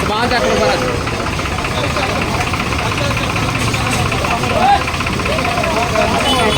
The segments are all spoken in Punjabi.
ਸਮਾਨ ਚੱਕ ਲਓ ਸਾਰਾ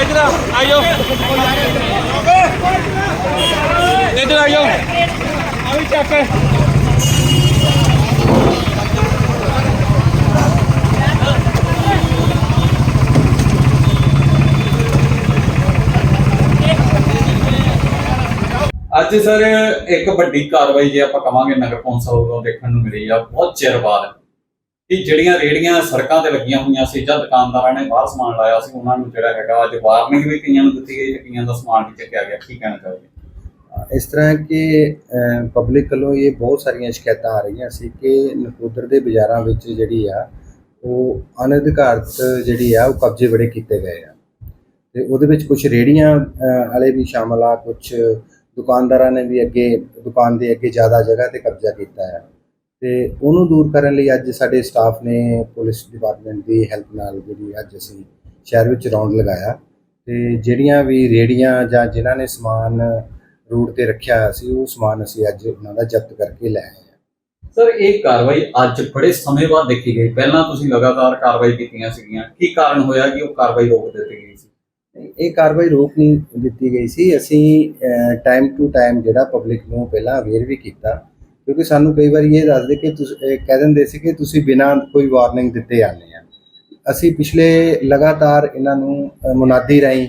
ਇਧਰ ਆਇਓ ਇਧਰ ਆਇਓ ਆ ਵੀ ਚੱਕ ਅੱਜ ਸਰ ਇੱਕ ਵੱਡੀ ਕਾਰਵਾਈ ਜੇ ਆਪਾਂ ਕਵਾਂਗੇ ਨਗਰ ਕੌਂਸਲ ਵੱਲੋਂ ਦੇਖਣ ਨੂੰ ਮਿਲੀ ਆ, ਬਹੁਤ ਚਿਰ ਬਾਅਦ ਕਿ ਜਿਹੜੀਆਂ ਰੇੜੀਆਂ ਸੜਕਾਂ ਤੇ ਲੱਗੀਆਂ ਹੋਈਆਂ ਸੀ ਜਾਂ ਦੁਕਾਨਦਾਰਾਂ ਨੇ ਬਾਹਰ ਸਮਾਨ ਲਾਇਆ ਸੀ, ਉਹਨਾਂ ਨੂੰ ਜਿਹੜਾ ਹੈਗਾ ਅੱਜ ਵਾਰਨਿੰਗ ਵੀ ਕਈਆਂ ਨੂੰ ਦਿੱਤੀ ਗਈ ਕਈਆਂ ਦਾ ਸਮਾਨ ਵੀ ਚੱਕਿਆ ਗਿਆ। ਕੀ ਕਹਿਣਾ ਚਾਹੋਗੇ? ਇਸ ਤਰ੍ਹਾਂ ਕਿ ਪਬਲਿਕ ਵੱਲੋਂ ਇਹ ਬਹੁਤ ਸਾਰੀਆਂ ਸ਼ਿਕਾਇਤਾਂ ਆ ਰਹੀਆਂ ਸੀ ਕਿ ਨਕੋਦਰ ਦੇ ਬਾਜ਼ਾਰਾਂ ਵਿੱਚ ਜਿਹੜੀ ਆ, ਉਹ ਅਨਧਿਕਾਰਤ ਜਿਹੜੀ ਆ, ਉਹ ਕਬਜ਼ੇ ਬੜੇ ਕੀਤੇ ਗਏ ਆ। ਤੇ ਉਹਦੇ ਵਿੱਚ ਕੁਝ ਰੇੜੀਆਂ ਵਾਲੇ ਵੀ ਸ਼ਾਮਲ ਆ ਕੁਝ ਦੁਕਾਨਦਾਰਾਂ ਨੇ ਵੀ ਅੱਗੇ, ਦੁਕਾਨ ਦੇ ਅੱਗੇ ਜ਼ਿਆਦਾ ਜਗ੍ਹਾ ਤੇ ਕਬਜ਼ਾ ਕੀਤਾ ਹੈ। ਤੇ ਉਹਨੂੰ ਦੂਰ ਕਰਨ ਲਈ ਅੱਜ ਸਾਡੇ ਸਟਾਫ ਨੇ ਪੁਲਿਸ ਡਿਪਾਰਟਮੈਂਟ ਦੀ ਹੈਲਪ ਨਾਲ ਜਿਹੜੀ ਅੱਜ ਅਸੀਂ ਸ਼ਹਿਰ ਵਿੱਚ ਰੌਂਡ ਲਗਾਇਆ। ਤੇ ਜਿਹੜੀਆਂ ਵੀ ਰੇੜੀਆਂ ਜਾਂ ਜਿਨ੍ਹਾਂ ਨੇ ਸਮਾਨ ਰੂਟ ਤੇ ਰੱਖਿਆ ਹੋਇਆ ਸੀ, ਉਹ ਸਮਾਨ ਅਸੀਂ ਅੱਜ ਉਹਨਾਂ ਦਾ ਜ਼ਬਤ ਕਰਕੇ ਲੈ ਆਏ ਹਾਂ। ਸਰ, ਇਹ ਕਾਰਵਾਈ ਅੱਜ ਬੜੇ ਸਮੇਂ ਬਾਅਦ ਦੇਖੀ ਗਈ। ਪਹਿਲਾਂ ਤੁਸੀਂ ਲਗਾਤਾਰ ਕਾਰਵਾਈ ਕੀਤੀਆਂ ਸੀਗੀਆਂ। ਕੀ ਕਾਰਨ ਹੋਇਆ ਕਿ ਉਹ ਕਾਰਵਾਈ ਰੋਕ ਦਿੱਤੀ ਗਈ ਸੀ? ਇਹ ਕਾਰਵਾਈ ਰੋਕ ਨਹੀਂ ਦਿੱਤੀ ਗਈ ਸੀ। ਅਸੀਂ ਟਾਈਮ ਟੂ ਟਾਈਮ ਜਿਹੜਾ ਪਬਲਿਕ ਨੂੰ ਪਹਿਲਾਂ ਅਵੇਅਰ ਵੀ ਕੀਤਾ। ਕਿਉਂਕਿ ਸਾਨੂੰ ਕਈ ਵਾਰੀ ਇਹ ਦੱਸਦੇ ਕਿ ਤੁਸੀਂ ਕਹਿ ਦਿੰਦੇ ਸੀ ਕਿ ਤੁਸੀਂ ਬਿਨਾਂ ਕੋਈ ਵਾਰਨਿੰਗ ਦਿੱਤੇ ਆਨੇ ਆ। ਅਸੀਂ ਪਿਛਲੇ ਲਗਾਤਾਰ ਇਹਨਾਂ ਨੂੰ ਮੁਨਾਦੀ ਰਾਹੀਂ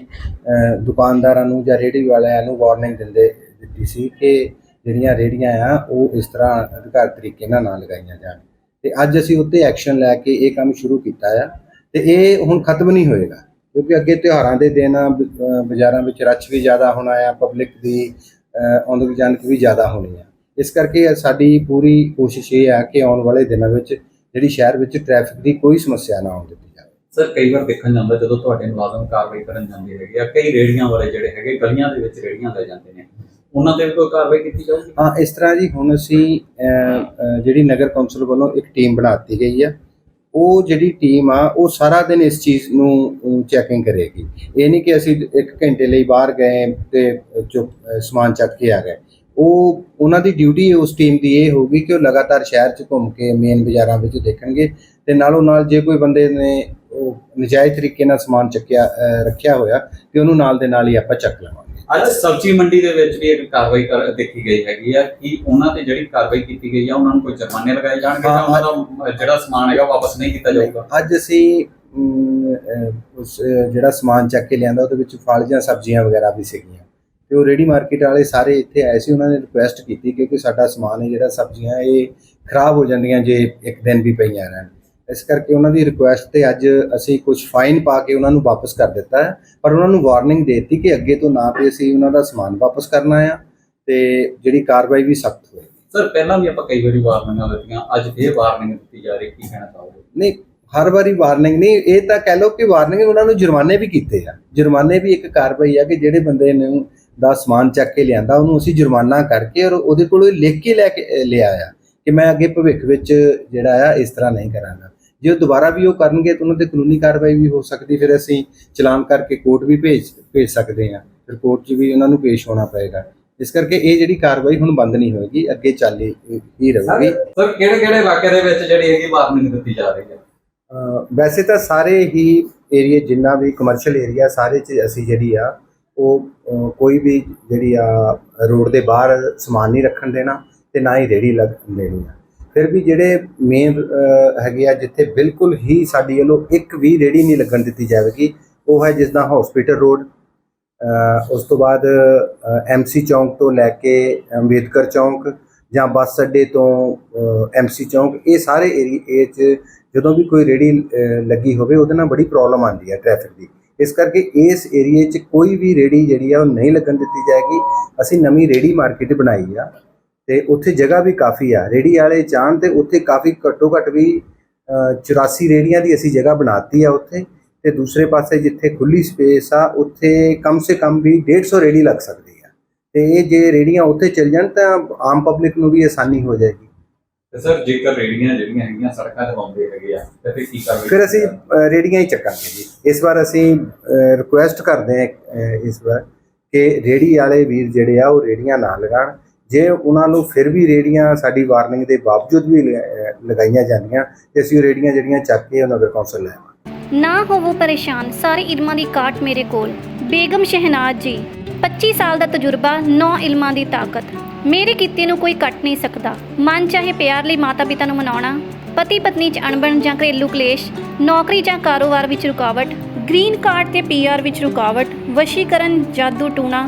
ਦੁਕਾਨਦਾਰਾਂ ਨੂੰ ਜਾਂ ਰੇਹੜੀ ਵਾਲਿਆਂ ਨੂੰ ਵਾਰਨਿੰਗ ਦਿੰਦੇ, ਦਿੱਤੀ ਸੀ ਕਿ ਜਿਹੜੀਆਂ ਰੇਹੜੀਆਂ ਆ, ਉਹ ਇਸ ਤਰ੍ਹਾਂ ਅਧਿਕਾਰ ਤਰੀਕੇ ਨਾਲ ਨਾ ਲਗਾਈਆਂ ਜਾਣ। ਤੇ ਅੱਜ ਅਸੀਂ ਉੱਤੇ ਐਕਸ਼ਨ ਲੈ ਕੇ ਇਹ ਕੰਮ ਸ਼ੁਰੂ ਕੀਤਾ ਆ। ਤੇ ਇਹ ਹੁਣ ਖਤਮ ਨਹੀਂ ਹੋਏਗਾ। ਕਿਉਂਕਿ ਅੱਗੇ ਤਿਉਹਾਰਾਂ ਦੇ ਦਿਨ ਆ, ਬ- ਅ, ਬਾਜ਼ਾਰਾਂ ਵਿੱਚ ਰੱਛ ਵੀ ਜ਼ਿਆਦਾ ਹੋਣਾ ਆ ਪਬਲਿਕ ਦੀ ਅ, ਆਉਂਦਕ ਜਾਣਕ ਵੀ ਜ਼ਿਆਦਾ ਹੋਣੀ ਆ। ਇਸ ਕਰਕੇ ਸਾਡੀ ਪੂਰੀ ਕੋਸ਼ਿਸ਼ ਇਹ ਆ ਕਿ ਆਉਣ ਵਾਲੇ ਦਿਨਾਂ ਵਿੱਚ ਜਿਹੜੀ ਸ਼ਹਿਰ ਵਿੱਚ ਟ੍ਰੈਫਿਕ ਦੀ ਕੋਈ ਸਮੱਸਿਆ ਨਾ ਆਉਣ ਦਿੱਤੀ ਜਾਵੇ। ਸਰ ਕਈ ਵਾਰ ਦੇਖਣ ਜਾਂਦਾ ਜਦੋਂ ਤੁਹਾਡੇ ਮੁਲਾਜ਼ਮ ਕਾਰਵਾਈ ਕਰਨ ਜਾਂਦੇ ਹੈਗੇ ਆ ਕਈ ਰੇੜੀਆਂ ਵਾਲੇ ਜਿਹੜੇ ਹੈਗੇ ਗਲੀਆਂ ਦੇ ਵਿੱਚ ਰੇੜੀਆਂ ਲੈ ਜਾਂਦੇ ਨੇ। ਉਹਨਾਂ ਤੇ ਵੀ ਕੋਈ ਕਾਰਵਾਈ ਕੀਤੀ ਜਾਊਗੀ? ਹਾਂ ਇਸ ਤਰ੍ਹਾਂ ਜੀ ਹੁਣ ਅਸੀਂ ਅ, ਅ, ਜਿਹੜੀ ਨਗਰ ਕੌਂਸਲ ਵੱਲੋਂ ਇੱਕ ਟੀਮ ਬਣਾਤੀ ਗਈ ਆ। ਉਹ ਜਿਹੜੀ ਟੀਮ ਆ, ਉਹ ਸਾਰਾ ਦਿਨ ਇਸ ਚੀਜ਼ ਨੂੰ ਚੈਕਿੰਗ ਕਰੇਗੀ। ਇਹ ਨਹੀਂ ਕਿ ਅਸੀਂ ਇੱਕ ਘੰਟੇ ਲਈ ਬਾਹਰ ਗਏ ਤੇ ਚੁੱਪ ਸਮਾਨ ਚੱਕ ਕੇ ਆ ਗਏ। ਉਹ, ਉਹਨਾਂ ਦੀ ਡਿਊਟੀ ਉਸ ਟੀਮ ਦੀ ਇਹ ਹੋਊਗੀ ਕਿ ਉਹ ਲਗਾਤਾਰ ਸ਼ਹਿਰ 'ਚ ਘੁੰਮ ਕੇ ਮੇਨ ਬਾਜ਼ਾਰਾਂ ਵਿੱਚ ਦੇਖਣਗੇ ਤੇ ਨਾਲੋਂ ਨਾਲ ਜੇ ਕੋਈ ਬੰਦੇ ਨੇ, ਉਹ ਨਜਾਇਜ਼ ਤਰੀਕੇ ਨਾਲ ਸਮਾਨ ਚੱਕਿਆ ਰੱਖਿਆ ਹੋਇਆ, ਤੇ ਉਹਨੂੰ ਨਾਲ ਦੇ ਨਾਲ ਹੀ ਆਪਾਂ ਚੱਕ ਲਵਾਂਗੇ। ਅੱਜ ਸਬਜ਼ੀ ਮੰਡੀ ਦੇ ਵਿੱਚ ਵੀ ਇੱਕ ਕਾਰਵਾਈ ਕਰ ਦੇਖੀ ਗਈ ਹੈਗੀ ਆ ਕਿ ਉਹਨਾਂ ਤੇ ਜਿਹੜੀ ਕਾਰਵਾਈ ਕੀਤੀ ਗਈ ਆ ਉਹਨਾਂ ਨੂੰ ਕੋਈ ਜੁਰਮਾਨੇ ਲਗਾਏ ਜਾਣਗੇ ਜਾਂ ਉਹਨਾਂ ਦਾ ਜਿਹੜਾ ਸਮਾਨ ਹੈਗਾ ਵਾਪਸ ਨਹੀਂ ਕੀਤਾ ਜਾਊਗਾ? ਅੱਜ ਅਸੀਂ ਉਸ ਜਿਹੜਾ ਸਮਾਨ ਚੱਕ ਕੇ ਲਿਆਂਦਾ ਉਹਦੇ ਵਿੱਚ ਫਲ ਜਾਂ ਸਬਜ਼ੀਆਂ ਵਗੈਰਾ ਵੀ ਸੀਗੀਆਂ। ਤੇ ਉਹ ਰੇੜੀ ਮਾਰਕੀਟ ਵਾਲੇ ਸਾਰੇ ਇੱਥੇ ਆਏ ਸੀ ਉਹਨਾਂ ਨੇ ਰਿਕੁਐਸਟ ਕੀਤੀ ਕਿਉਂਕਿ ਸਾਡਾ ਸਮਾਨ ਹੈ ਜਿਹੜਾ ਸਬਜ਼ੀਆਂ ਇਹ ਖਰਾਬ ਹੋ ਜਾਂਦੀਆਂ ਜੇ ਇੱਕ ਦਿਨ ਵੀ ਪਈਆਂ ਰਹਿਣ। ਇਸ ਕਰਕੇ ਉਹਨਾਂ ਦੀ ਰਿਕੁਐਸਟ ਤੇ ਅੱਜ ਅਸੀਂ ਕੁਝ ਫਾਈਨ ਪਾ ਕੇ ਉਹਨਾਂ ਨੂੰ ਵਾਪਸ ਕਰ ਦਿੱਤਾ ਹੈ ਪਰ ਉਹਨਾਂ ਨੂੰ ਵਾਰਨਿੰਗ ਦੇ ਦਿੱਤੀ ਕਿ ਅੱਗੇ ਤੋਂ ਨਾ ਤੇ ਅਸੀਂ ਉਹਨਾਂ ਦਾ ਸਮਾਨ ਵਾਪਸ ਕਰਨਾ ਆ ਤੇ ਜਿਹੜੀ ਕਾਰਵਾਈ ਵੀ ਸਖਤ ਹੋਏਗੀ। ਸਰ ਪਹਿਲਾਂ ਵੀ ਆਪਾਂ ਕਈ ਵਾਰੀ ਵਾਰਨਿੰਗਾਂ ਦਿੱਤੀਆਂ ਅੱਜ ਇਹ ਵਾਰਨਿੰਗ ਦਿੱਤੀ ਜਾ ਰਹੀ ਕੀ ਕਹਿਣਾ ਚਾਹੋਗੇ? ਨਹੀਂ ਹਰ ਵਾਰੀ ਵਾਰਨਿੰਗ ਨਹੀਂ ਇਹ ਤਾਂ ਕਹਿ ਲਓ ਕਿ ਵਾਰਨਿੰਗ ਉਹਨਾਂ ਨੂੰ ਜੁਰਮਾਨੇ ਵੀ ਕੀਤੇ ਆ। ਜੁਰਮਾਨੇ ਵੀ ਇੱਕ ਕਾਰਵਾਈ ਆ ਕਿ ਜਿਹੜੇ ਬੰਦੇ ਨੂੰ ਦਾ ਸਮਾਨ ਚੱਕ ਕੇ ਲਿਆਂਦਾ ਉਹਨੂੰ ਅਸੀਂ ਜੁਰਮਾਨਾ ਕਰਕੇ ਔਰ ਉਹਦੇ ਕੋਲੋਂ ਲਿਖ ਕੇ ਲੈ ਕੇ ਅਹ, ਲਿਆ ਆ। ਕਿ ਮੈਂ ਅੱਗੇ ਭਵਿੱਖ ਵਿੱਚ ਜਿਹੜਾ ਆ ਇਸ ਤਰ੍ਹਾਂ ਨਹੀਂ ਕਰਾਂਗਾ। ਜੇ ਉਹ ਦੁਬਾਰਾ ਵੀ ਉਹ ਕਰਨਗੇ ਤਾਂ ਉਹਨਾਂ ਤੇ ਕਾਨੂੰਨੀ ਕਾਰਵਾਈ ਵੀ ਹੋ ਸਕਦੀ ਫਿਰ ਅਸੀਂ ਚਲਾਨ ਕਰਕੇ ਕੋਰਟ ਵੀ ਭੇਜ ਭੇਜ ਸਕਦੇ ਆ ਫਿਰ ਕੋਰਟ 'ਚ ਵੀ ਉਹਨਾਂ ਨੂੰ ਪੇਸ਼ ਹੋਣਾ ਪਏਗਾ। ਇਸ ਕਰਕੇ ਇਹ ਜਿਹੜੀ ਕਾਰਵਾਈ ਹੁਣ ਬੰਦ ਨਹੀਂ ਹੋਏਗੀ ਅੱਗੇ ਚੱਲੀ ਹੀ ਰਹੂਗੀ। ਸਰ ਕਿਹੜੇ ਕਿਹੜੇ ਇਲਾਕੇ ਦੇ ਵਿੱਚ ਜਿਹੜੀ ਹੈਗੀ ਵਾਰਨਿੰਗ ਦਿੱਤੀ ਜਾ ਰਹੀ ਹੈ? ਵੈਸੇ ਤਾਂ ਸਾਰੇ ਹੀ ਏਰੀਆ ਜਿੰਨਾ ਵੀ ਕਮਰਸ਼ੀਅਲ ਏਰੀਆ ਸਾਰੇ ਚ ਅਸੀਂ ਜਿਹੜੀ ਆ ਉਹ ਕੋਈ ਵੀ ਜਿਹੜੀ ਆ ਰੋਡ ਦੇ ਬਾਹਰ ਸਮਾਨ ਨਹੀਂ ਰੱਖਣ ਦੇਣਾ। ਤੇ ਨਾ ਹੀ ਰੇੜੀ ਲੱਗ ਦੇਣੀ ਆ। ਫਿਰ ਵੀ ਜਿਹੜੇ ਮੇਨ ਹੈਗੇ ਆ, ਜਿੱਥੇ ਬਿਲਕੁਲ ਹੀ ਸਾਡੀ ਵੱਲੋਂ ਇੱਕ ਵੀ ਰੇੜੀ ਨਹੀਂ ਲੱਗਣ ਦਿੱਤੀ ਜਾਵੇਗੀ, ਉਹ ਹੈ ਜਿਸ ਦਾ ਹਸਪੀਟਲ ਰੋਡ ਉਸ ਤੋਂ ਬਾਅਦ ਐਮਸੀ ਚੌਂਕ ਤੋਂ ਲੈ ਕੇ ਅੰਬੇਦਕਰ ਚੌਂਕ ਜਾਂ ਬੱਸ ਅੱਡੇ ਤੋਂ ਐਮਸੀ ਚੌਂਕ, ਇਹ ਸਾਰੇ ਏਰੀਏ 'ਚ ਜਦੋਂ ਵੀ ਕੋਈ ਰੇੜੀ ਲੱਗੀ ਹੋਵੇ, ਉਹਦੇ ਨਾਲ ਬੜੀ ਪ੍ਰੋਬਲਮ ਆਉਂਦੀ ਹੈ ਟ੍ਰੈਫਿਕ ਦੀ। ਇਸ ਕਰਕੇ ਇਸ ਏਰੀਏ 'ਚ ਕੋਈ ਵੀ ਰੇੜੀ ਜਿਹੜੀ ਆ, ਉਹ ਨਹੀਂ ਲੱਗਣ ਦਿੱਤੀ ਜਾਏਗੀ। ਅਸੀਂ ਨਵੀਂ ਰੇੜੀ ਮਾਰਕੀਟ ਬਣਾਈ ਆ। ਤੇ ਉੱਥੇ ਜਗ੍ਹਾ ਵੀ ਕਾਫੀ ਆ। ਰੇੜੀ ਵਾਲੇ ਚਾਹਣ ਤੇ ਉੱਥੇ ਕਾਫੀ ਘੱਟੋ ਘੱਟ ਵੀ ਅ, 84 ਰੇੜੀਆਂ ਦੀ ਅਸੀਂ ਜਗ੍ਹਾ ਬਣਾਤੀ ਆ ਉੱਥੇ। ਤੇ ਦੂਸਰੇ ਪਾਸੇ ਜਿੱਥੇ ਖੁੱਲੀ ਸਪੇਸ ਆ ਉੱਥੇ ਕਮ ਸੇ ਕਮ ਵੀ 150 ਰੇੜੀ ਲੱਗ ਸਕਦੀ ਆ। ਤੇ ਇਹ ਜੇ ਰੇੜੀਆਂ ਉੱਥੇ ਚੱਲ ਜਾਣ ਤਾਂ ਆਮ ਪਬਲਿਕ ਨੂੰ ਵੀ ਆਸਾਨੀ ਹੋ ਜਾਏਗੀ। ਤੇ ਸਰ ਜੇਕਰ ਰੇੜੀਆਂ ਜਿਹੜੀਆਂ ਹੈਗੀਆਂ ਸੜਕਾਂ ਤੇ ਲਾਉਂਦੇ ਹੈਗੇ ਆ ਤੇ ਫਿਰ ਕੀ ਕਰਵੇ ਫਿਰ ਅਸੀਂ ਰੇੜੀਆਂ ਹੀ ਚੱਕਾਂਗੇ ਜੀ। ਇਸ ਵਾਰ ਅਸੀਂ ਰਿਕੁਐਸਟ ਕਰਦੇ ਅ, ਇਸ ਵਾਰ ਕਿ ਰੇੜੀ ਵਾਲੇ ਵੀਰ ਜਿਹੜੇ ਆ ਉਹ ਰੇੜੀਆਂ ਨਾ ਲਗਾਣ। ਜੇ ਉਹਨਾਂ ਨੂੰ ਫਿਰ ਵੀ ਰੇੜੀਆਂ ਸਾਡੀ ਵਾਰਨਿੰਗ ਦੇ ਬਾਵਜੂਦ ਵੀ ਲਗਾਈਆਂ ਜਾਂਦੀਆਂ ਤੇ ਅਸੀਂ ਉਹ ਰੇੜੀਆਂ ਜਿਹੜੀਆਂ ਚੱਕ ਕੇ ਉਹ ਨਗਰ ਕੌਂਸਲ ਲੈ ਨਾ ਹੋਵੋ ਪਰੇਸ਼ਾਨ, ਸਾਰੇ ਇਲਮਾਂ ਦੀ ਕਾਟ ਮੇਰੇ ਕੋਲ। ਬੇਗਮ ਸ਼ਹਿਨਾਜ਼ ਜੀ 25 ਸਾਲ ਦਾ ਤਜਰਬਾ 9 ਇਲਮਾਂ ਦੀ ਤਾਕਤ। ਮੇਰੇ ਕੀਤੇ ਨੂੰ ਕੋਈ ਕੱਟ ਨਹੀਂ ਸਕਦਾ। ਮਨ ਚਾਹੇ ਪਿਆਰ ਲਈ ਮਾਤਾ ਪਿਤਾ ਨੂੰ ਮਨਾਉਣਾ ਪਤੀ ਪਤਨੀ 'ਚ ਅਣਬਣ ਜਾਂ ਘਰੇਲੂ ਕਲੇਸ਼, ਨੌਕਰੀ ਜਾਂ ਕਾਰੋਬਾਰ ਵਿੱਚ ਰੁਕਾਵਟ, ਗ੍ਰੀਨ ਕਾਰਡ ਤੇ ਪੀਆਰ ਵਿੱਚ ਰੁਕਾਵਟ, ਵਸ਼ੀਕਰਨ, ਜਾਦੂ ਟੂਣਾ